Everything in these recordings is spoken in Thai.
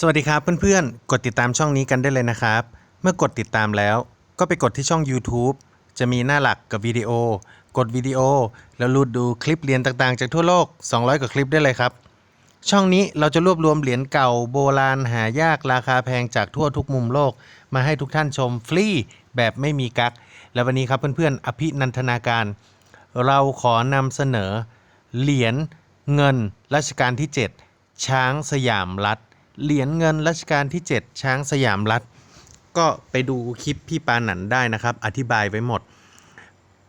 สวัสดีครับเพื่อนๆ กดติดตามช่องนี้กันได้เลยนะครับ เมื่อกดติดตามแล้ว ก็ไปกดที่ช่อง YouTube จะมีหน้าหลักกับวิดีโอ กดวิดีโอ แล้วรูดดูคลิปเหรียญต่างๆ จากทั่วโลก 200 กว่าคลิปได้เลยครับ ช่องนี้เราจะรวบรวมเหรียญเก่าโบราณหายากราคาแพงจากทั่วทุกมุมโลก มาให้ทุกท่านชมฟรีแบบไม่มีกักและวันนี้ครับเพื่อนๆ อภินันทนาการ เราขอนำเสนอ เหรียญเงินรัชกาลที่ 7 ช้างสยามรัฐ เหรียญเงินรัชกาลที่ 7 ช้างสยามรัฐ ก็ไปดูคลิปพี่ปาหนันได้นะครับ อธิบายไว้หมด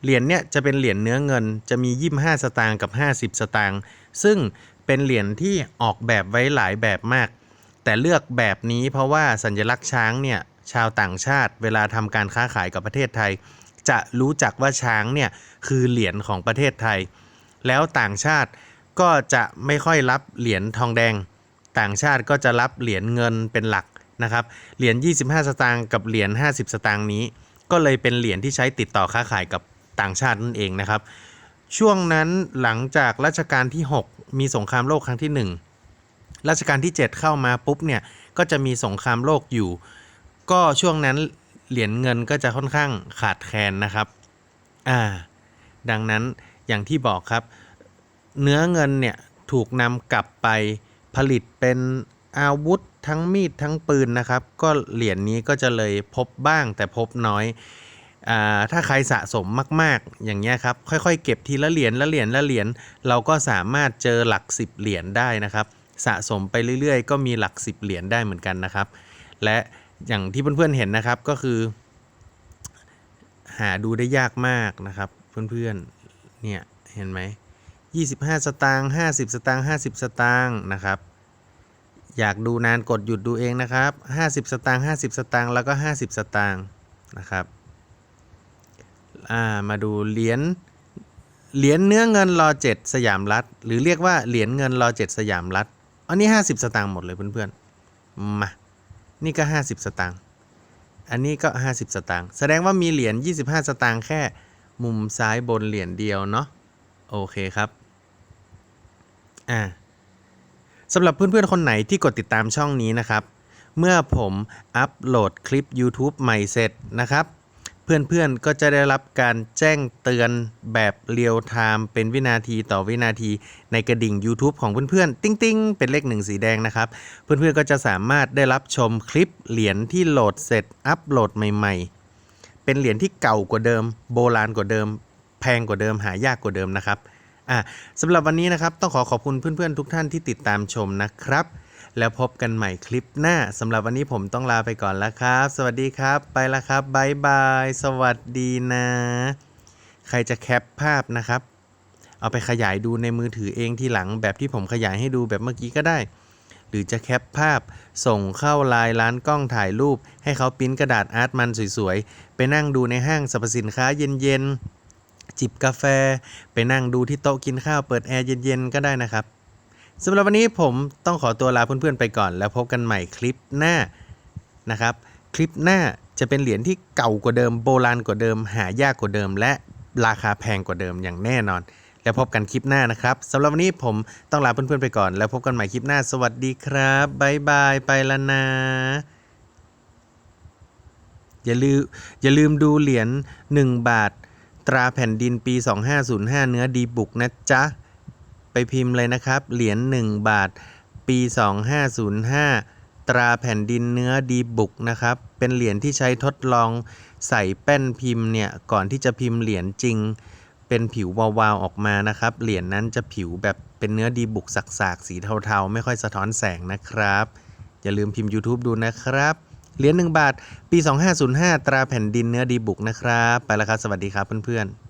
เหรียญเนี่ยจะเป็นเหรียญเนื้อเงิน จะมี 25 สตางค์กับ 50 สตางค์ ซึ่งเป็นเหรียญที่ออกแบบไว้หลายแบบมาก แต่เลือกแบบนี้เพราะว่าสัญลักษณ์ช้างเนี่ยชาวต่างชาติเวลาทำการค้าขายกับประเทศไทย จะรู้จักว่าช้างเนี่ยคือเหรียญของประเทศไทย แล้วต่างชาติก็จะไม่ค่อยรับเหรียญทองแดง ต่างชาติก็จะรับเหรียญเงินเป็นหลักนะครับ เหรียญ 25 สตางค์กับเหรียญ 50 สตางค์นี้ ก็เลยเป็นเหรียญที่ใช้ติดต่อค้าขายกับต่างชาตินั่นเองนะครับ ช่วงนั้นหลังจากรัชกาลที่ 6 มีสงครามโลกครั้งที่ 1 รัชกาลที่ 7 เข้ามาปุ๊บเนี่ย ก็จะมีสงครามโลกอยู่ ก็ช่วงนั้นเหรียญเงินก็จะค่อนข้างขาดแคลนนะครับ อ่า ดังนั้นอย่างที่บอกครับ เนื้อเงินเนี่ยถูกนำกลับไป ผลิตเป็นอาวุธทั้งมีดทั้งปืนนะครับ ก็เหรียญนี้ก็จะเลยพบบ้างแต่พบน้อยอถ้าใครสะสมมาก ๆ อย่างเงี้ยครับ ค่อยๆ เก็บทีละเหรียญละเหรียญละเหรียญเราก็สามารถเจอหลัก 10 เหรียญได้นะครับ สะสมไปเรื่อยๆ ก็มีหลัก 10 เหรียญได้เหมือนกันนะครับ และอย่างที่เพื่อนๆเห็นนะครับก็คือ หาดูได้ยากมากนะครับ เพื่อนๆเนี่ยเห็นไหม 25 สตางค์ 50 สตางค์ 50 สตางค์นะครับ อยากดูนานกดหยุดดูเองนะครับ 50 สตางค์ 50 สตางค์ แล้วก็ 50 สตางค์นะครับามาดูเหรียญ เหรียญเนื้อเงินรอ 7 สยามรัฐ หรือเรียกว่าเหรียญเงินรอ 7 สยามรัฐ อันนี้ 50 สตางค์หมดเลยเพื่อนๆ มา นี่ก็ 50 สตางค์ อันนี้ก็ 50 สตางค์ แสดงว่ามีเหรียญ 25 สตางค์แค่มุมซ้ายบนเหรียญเดียวเนาะโอเคครับ อ่าสำหรับเพื่อนๆ คนไหนที่กดติดตามช่องนี้นะครับ เมื่อผมอัปโหลดคลิป YouTube ใหม่เสร็จนะครับ เพื่อนๆ ก็จะได้รับการแจ้งเตือนแบบเรียลไทม์เป็นวินาทีต่อวินาทีในกระดิ่ง YouTube ของเพื่อนๆ ติ้งๆ เป็นเลขหนึ่งสีแดงนะครับ เพื่อนๆ ก็จะสามารถได้รับชมคลิปเหรียญที่โหลดเสร็จอัปโหลดใหม่ ๆ เป็นเหรียญที่เก่ากว่าเดิม โบราณกว่าเดิม แพงกว่าเดิมหายากกว่าเดิมนะครับ อะสำหรับวันนี้นะครับต้องขอขอบคุณเพื่อนๆทุกท่านที่ติดตามชมนะครับ แล้วพบกันใหม่คลิปหน้าสำหรับวันนี้ผมต้องลาไปก่อนแล้วครับ สวัสดีครับ ไปแล้วครับบายบาย สวัสดีนะ ใครจะแคปภาพนะครับ เอาไปขยายดูในมือถือเองทีหลังแบบที่ผมขยายให้ดูแบบเมื่อกี้ก็ได้ หรือจะแคปภาพ ส่งเข้าไลน์ร้านกล้องถ่ายรูป ให้เขาปิ้นกระดาษอาร์ตมันสวยๆไปนั่งดูในห้างสรรพสินค้าเย็นๆ จิบกาแฟ ไปนั่งดูที่โต๊ะกินข้าวเปิดแอร์เย็นๆ ก็ได้นะครับสำหรับวันนี้ผมต้องขอตัวลาเพื่อนๆไปก่อน แล้วพบกันใหม่คลิปหน้านะครับ คลิปหน้าจะเป็นเหรียญที่เก่ากว่าเดิมโบราณกว่าเดิม หายากกว่าเดิม และราคาแพงกว่าเดิมอย่างแน่นอน แล้วพบกันคลิปหน้านะครับสำหรับวันนี้ผมต้องลาเพื่อนๆไปก่อน แล้วพบกันใหม่คลิปหน้า สวัสดีครับบ๊ายบายไปล้วนะอย่าลืมอย่าลืมดูเหรียญ1บาท ตราแผ่นดินปี 2505 เนื้อดีบุกนะจ๊ะ ไปพิมพ์เลยนะครับ เหรียญ1บาท ปี 2505 ตราแผ่นดินเนื้อดีบุกนะครับ เป็นเหรียญที่ใช้ทดลองใส่แป้นพิมพ์เนี่ย ก่อนที่จะพิมพ์เหรียญจริง เป็นผิววาวๆออกมานะครับ เหรียญนั้นจะผิวแบบเป็นเนื้อดีบุกสักๆ สีเทาๆ ไม่ค่อยสะท้อนแสงนะครับ อย่าลืมพิมพ์ YouTube ดูนะครับ เหรียญ1บาท ปี 2505 ตราแผ่นดินเนื้อดีบุกนะครับ ไปแล้วครับ สวัสดีครับเพื่อนๆ